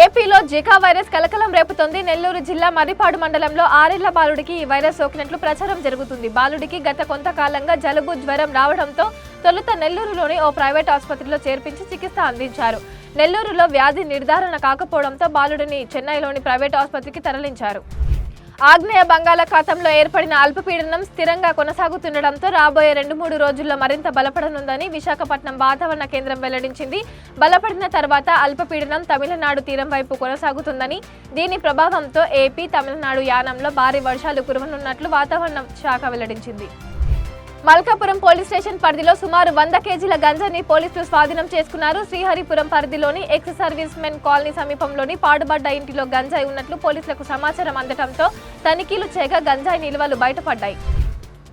ఏపీలో Zika virus కలకలం రేపుతోంది. నెల్లూరు జిల్లా మర్రిపాడు మండలంలో ఆరేళ్ళ బాలుడికి ఈ వైరస్ సోకినట్లు ప్రచారం జరుగుతుంది. బాలుడికి గత కొంతకాలంగా జలుబు జ్వరం రావడంతో తొలుత నెల్లూరులోని ఓ ప్రైవేట్ ఆసుపత్రిలో చేర్పించి చికిత్స అందించారు. నెల్లూరులో వ్యాధి నిర్ధారణ కాకపోవడంతో బాలుడిని చెన్నైలోని ప్రైవేట్ ఆసుపత్రికి తరలించారు. ఆగ్నేయ బంగాళాఖాతంలో ఏర్పడిన అల్పపీడనం స్థిరంగా కొనసాగుతుండటంతో రాబోయే రెండు మూడు రోజుల్లో మరింత బలపడనుందని విశాఖపట్నం వాతావరణ కేంద్రం వెల్లడించింది. బలపడిన తర్వాత అల్పపీడనం తమిళనాడు తీరం వైపు కొనసాగుతుందని దీని ప్రభావంతో ఏపీ తమిళనాడు యానంలో భారీ వర్షాలు కురవనున్నట్లు వాతావరణ శాఖ వెల్లడించింది. మల్కాపురం పోలీస్ స్టేషన్ పరిధిలో సుమారు వంద కేజీల గంజాని పోలీసులు స్వాధీనం చేసుకున్నారు. శ్రీహరిపురం పరిధిలోని ఎక్స్ సర్వీస్ మెన్ కాలనీ సమీపంలోని పాడుబడ్డ ఇంటిలో గంజాయి ఉన్నట్లు పోలీసులకు సమాచారం అందటంతో తనిఖీలు చేయగా గంజాయి నిల్వలు బయటపడ్డాయి.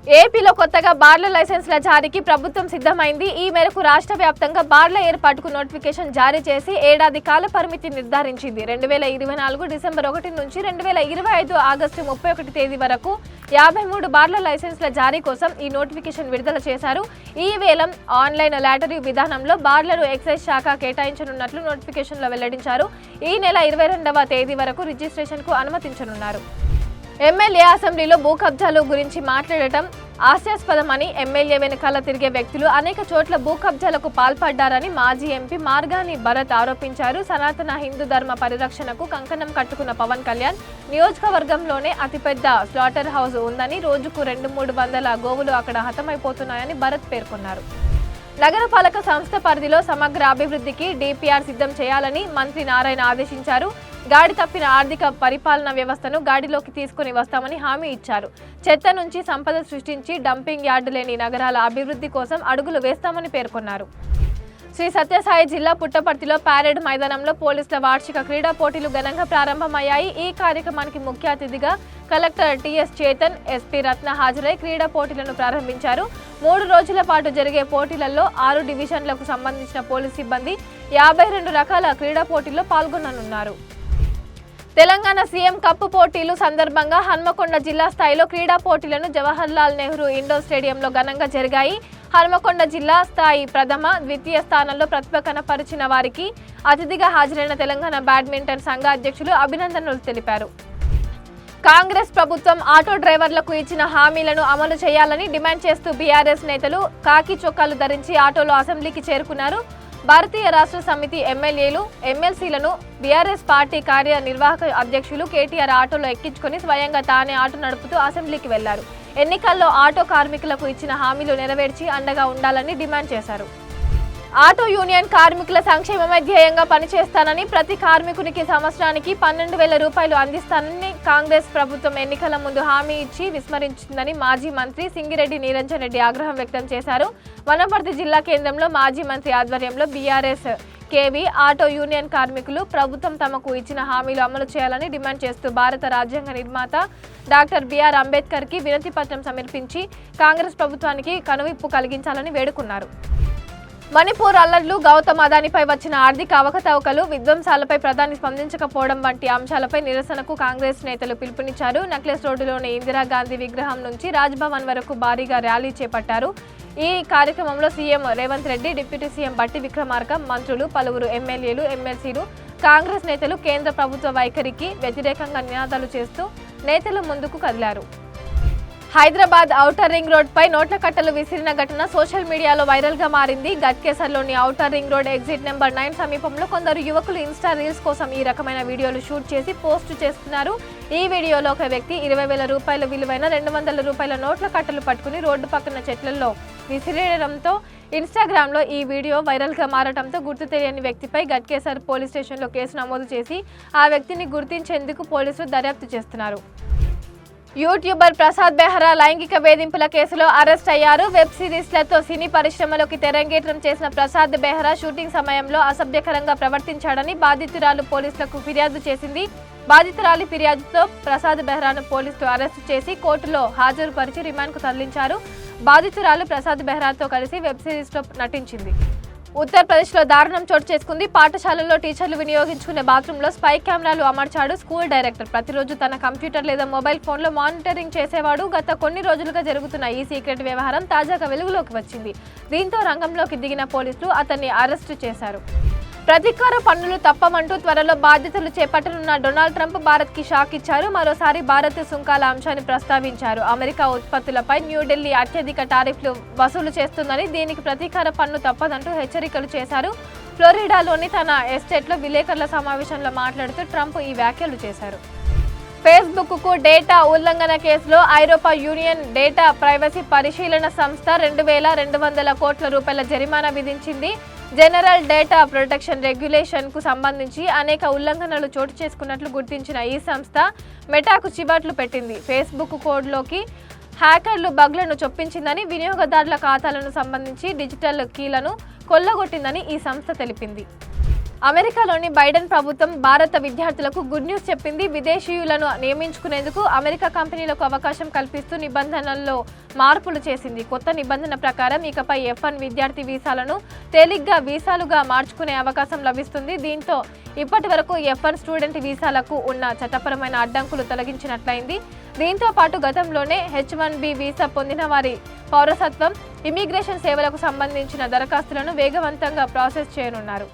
ఏపీలో కొత్తగా బార్ల లైసెన్స్ల జారీకి ప్రభుత్వం సిద్ధమైంది. ఈ మేరకు రాష్ట్ర వ్యాప్తంగా బార్ల ఏర్పాటుకు నోటిఫికేషన్ జారీ చేసి ఏడాది కాల పరిమితి నిర్ధారించింది. రెండు వేల ఇరవై నాలుగు డిసెంబర్ ఒకటి నుంచి రెండు వేల ఇరవై ఐదు ఆగస్టు ముప్పై ఒకటి తేదీ వరకు యాభై మూడు బార్ల లైసెన్స్ల జారీ కోసం ఈ నోటిఫికేషన్ విడుదల చేశారు. ఈ వేలం ఆన్లైన్ లాటరీ విధానంలో బార్లను ఎక్సైజ్ శాఖ కేటాయించనున్నట్లు నోటిఫికేషన్లో వెల్లడించారు. ఈ నెల ఇరవై రెండవ తేదీ వరకు రిజిస్ట్రేషన్కు అనుమతించనున్నారు. ఎమ్మెల్యే అసెంబ్లీలో భూ కబ్జాలు గురించి మాట్లాడటం హాస్యాస్పదమని ఎమ్మెల్యే వెనకాల తిరిగే వ్యక్తులు అనేక చోట్ల భూ కబ్జాలకు పాల్పడ్డారని మాజీ ఎంపీ మార్గాని భరత్ ఆరోపించారు. సనాతన హిందూ ధర్మ పరిరక్షణకు కంకణం కట్టుకున్న పవన్ కళ్యాణ్ నియోజకవర్గంలోనే అతిపెద్ద స్లాటర్ హౌస్ ఉందని రోజుకు రెండు మూడు వందల గోవులు అక్కడ హతమైపోతున్నాయని భరత్ పేర్కొన్నారు. నగరపాలక సంస్థ పరిధిలో సమగ్ర అభివృద్ధికి డిపిఆర్ సిద్ధం చేయాలని మంత్రి నారాయణ ఆదేశించారు. గాడి తప్పిన ఆర్థిక పరిపాలన వ్యవస్థను గాడిలోకి తీసుకుని వస్తామని హామీ ఇచ్చారు. చెత్త నుంచి సంపద సృష్టించి డంపింగ్ యార్డు లేని నగరాల అభివృద్ధి కోసం అడుగులు వేస్తామని పేర్కొన్నారు. శ్రీ సత్యసాయి జిల్లా పుట్టపర్తిలో ప్యారెడ్ మైదానంలో పోలీసుల వార్షిక క్రీడా పోటీలు ఘనంగా ప్రారంభమయ్యాయి. ఈ కార్యక్రమానికి ముఖ్య అతిథిగా collector TS Chetan SP Ratna హాజరై క్రీడా పోటీలను ప్రారంభించారు. మూడు రోజుల పాటు జరిగే పోటీలలో ఆరు డివిజన్లకు సంబంధించిన పోలీస్ సిబ్బంది యాభై రెండు రకాల క్రీడా పోటీల్లో పాల్గొననున్నారు. తెలంగాణ సీఎం కప్ పోటీలు సందర్భంగా హన్మకొండ జిల్లా స్థాయిలో క్రీడా పోటీలను జవహర్లాల్ నెహ్రూ ఇండోర్ స్టేడియంలో ఘనంగా జరిగాయి. హన్మకొండ జిల్లా స్థాయి ప్రథమ ద్వితీయ స్థానంలో ప్రతిభ కనపరిచిన వారికి అతిథిగా హాజరైన తెలంగాణ బ్యాడ్మింటన్ సంఘ అధ్యక్షులు అభినందనలు తెలిపారు. కాంగ్రెస్ ప్రభుత్వం ఆటో డ్రైవర్లకు ఇచ్చిన హామీలను అమలు చేయాలని డిమాండ్ చేస్తూ బీఆర్ఎస్ నేతలు కాకి చొక్కాలు ధరించి ఆటోలో అసెంబ్లీకి చేరుకున్నారు. భారతీయ రాష్ట్ర సమితి ఎమ్మెల్యేలు ఎమ్మెల్సీలను బీఆర్ఎస్ పార్టీ కార్యనిర్వాహక అధ్యక్షులు కేటీఆర్ ఆటోలో ఎక్కించుకొని స్వయంగా తానే ఆటో నడుపుతూ అసెంబ్లీకి వెళ్ళారు. ఎన్నికల్లో ఆటో కార్మికులకు ఇచ్చిన హామీలు నెరవేర్చి అండగా ఉండాలని డిమాండ్ చేశారు. ఆటో యూనియన్ కార్మికుల సంక్షేమమే ధ్యేయంగా పనిచేస్తానని ప్రతి కార్మికునికి సంవత్సరానికి పన్నెండు వేల రూపాయలు అందిస్తానని కాంగ్రెస్ ప్రభుత్వం ఎన్నికల ముందు హామీ ఇచ్చి విస్మరించిందని మాజీ మంత్రి సింగిరెడ్డి నిరంజన్ రెడ్డి ఆగ్రహం వ్యక్తం చేశారు. వనపర్తి జిల్లా కేంద్రంలో మాజీ మంత్రి ఆధ్వర్యంలో బీఆర్ఎస్ కేవీ ఆటో యూనియన్ కార్మికులు ప్రభుత్వం తమకు ఇచ్చిన హామీలు అమలు చేయాలని డిమాండ్ చేస్తూ భారత రాజ్యాంగ నిర్మాత డాక్టర్ బిఆర్ అంబేద్కర్కి వినతి పత్రం సమర్పించి కాంగ్రెస్ ప్రభుత్వానికి కనువిప్పు కలిగించాలని వేడుకున్నారు. మణిపూర్ అల్లర్లు గౌతమ్ అదానిపై వచ్చిన ఆర్థిక అవకతవకలు విధ్వంసాలపై ప్రధాని స్పందించకపోవడం వంటి అంశాలపై నిరసనకు కాంగ్రెస్ నేతలు పిలుపునిచ్చారు. నక్లెస్ రోడ్డులోని ఇందిరాగాంధీ విగ్రహం నుంచి రాజ్భవన్ వరకు భారీగా ర్యాలీ చేపట్టారు. ఈ కార్యక్రమంలో CM Revanth Reddy deputy CM Bhatti Vikramarka మంత్రులు పలువురు ఎమ్మెల్యేలు ఎమ్మెల్సీలు కాంగ్రెస్ నేతలు కేంద్ర ప్రభుత్వ వైఖరికి వ్యతిరేకంగా నినాదాలు చేస్తూ నేతలు ముందుకు కదిలారు. హైదరాబాద్ ఔటర్ రింగ్ రోడ్ పై నోట్ల కట్టలు విసిరిన ఘటన సోషల్ మీడియాలో వైరల్గా మారింది గట్కేసర్లోని outer ring road exit number nine సమీపంలో కొందరు యువకులు ఇన్స్టా రీల్స్ కోసం ఈ రకమైన వీడియోలు షూట్ చేసి పోస్ట్ చేస్తున్నారు. ఈ వీడియోలో ఒక వ్యక్తి ఇరవై వేల రూపాయల విలువైన రెండు వందల రూపాయల నోట్ల కట్టలు పట్టుకుని రోడ్డు పక్కన చెట్లలో విసిరేయడంతో ఇన్స్టాగ్రామ్లో ఈ వీడియో వైరల్గా మారడంతో గుర్తు తెలియని వ్యక్తిపై గట్కేసర్ పోలీస్ స్టేషన్లో కేసు నమోదు చేసి ఆ వ్యక్తిని గుర్తించేందుకు పోలీసులు దర్యాప్తు చేస్తున్నారు. యూట్యూబర్ ప్రసాద్ బెహ్రా లైంగిక వేధింపుల కేసులో అరెస్ట్ అయ్యారు. వెబ్ సిరీస్లతో సినీ పరిశ్రమలోకి తెరంగేట్రం చేసిన ప్రసాద్ బెహ్రా షూటింగ్ సమయంలో అసభ్యకరంగా ప్రవర్తించాడని బాధితురాలు పోలీసులకు ఫిర్యాదు చేసింది. బాధితురాలి ఫిర్యాదుతో ప్రసాద్ బెహ్రాను పోలీసులు అరెస్టు చేసి కోర్టులో హాజరుపరిచి రిమాండ్కు తరలించారు. బాధితురాలు ప్రసాద్ బెహ్రాతో కలిసి వెబ్ సిరీస్లో నటించింది. ఉత్తరప్రదేశ్లో దారుణం చోటు చేసుకుంది. పాఠశాలల్లో టీచర్లు వినియోగించుకునే బాత్రూంలో స్పై కెమెరాలు అమర్చాడు స్కూల్ డైరెక్టర్. ప్రతిరోజు తన కంప్యూటర్ లేదా మొబైల్ ఫోన్లో మానిటరింగ్ చేసేవాడు. గత కొన్ని రోజులుగా జరుగుతున్న ఈ సీక్రెట్ వ్యవహారం తాజాగా వెలుగులోకి వచ్చింది. దీంతో రంగంలోకి దిగిన పోలీసులు అతన్ని అరెస్టు చేశారు. ప్రతీకార పన్నులు తప్పమంటూ త్వరలో బాధ్యతలు చేపట్టనున్న డొనాల్డ్ ట్రంప్ భారత్కి షాక్ ఇచ్చారు. మరోసారి భారత్ సుంకాల అంశాన్ని ప్రస్తావించారు. అమెరికా ఉత్పత్తులపై న్యూఢిల్లీ అత్యధిక టారిఫ్లు వసూలు చేస్తుందని దీనికి ప్రతీకార పన్ను తప్పదంటూ హెచ్చరికలు చేశారు. ఫ్లోరిడాలోని తన ఎస్టేట్లో విలేకరుల సమావేశంలో మాట్లాడుతూ ట్రంప్ ఈ వ్యాఖ్యలు చేశారు. ఫేస్బుక్కు డేటా ఉల్లంఘన కేసులో ఐరోపా యూనియన్ డేటా ప్రైవసీ పరిశీలన సంస్థ రెండు వేల రెండు వందల కోట్ల రూపాయల జరిమానా విధించింది. జనరల్ డేటా ప్రొటెక్షన్ రెగ్యులేషన్కు సంబంధించి అనేక ఉల్లంఘనలు చోటు చేసుకున్నట్లు గుర్తించిన ఈ సంస్థ మెటాకు చిబాట్లు పెట్టింది. ఫేస్బుక్ కోడ్లోకి హ్యాకర్లు బగ్లను చొప్పించిందని వినియోగదారుల ఖాతాలను సంబంధించి డిజిటల్ కీలను కొల్లగొట్టిందని ఈ సంస్థ తెలిపింది. అమెరికాలోని బైడెన్ ప్రభుత్వం భారత విద్యార్థులకు గుడ్ న్యూస్ చెప్పింది. విదేశీయులను నియమించుకునేందుకు అమెరికా కంపెనీలకు అవకాశం కల్పిస్తూ నిబంధనల్లో మార్పులు చేసింది. కొత్త నిబంధన ప్రకారం ఇకపై ఎఫ్ వన్ విద్యార్థి వీసాలను తేలిగ్గా వీసాలుగా మార్చుకునే అవకాశం లభిస్తుంది. దీంతో ఇప్పటి వరకు ఎఫ్ వన్ స్టూడెంట్ వీసాలకు ఉన్న చట్టపరమైన అడ్డంకులు తొలగించినట్లయింది. దీంతో పాటు గతంలోనే హెచ్ వన్ బి వీసా పొందిన వారి పౌరసత్వం ఇమిగ్రేషన్ సేవలకు సంబంధించిన దరఖాస్తులను వేగవంతంగా ప్రాసెస్ చేయనున్నారు.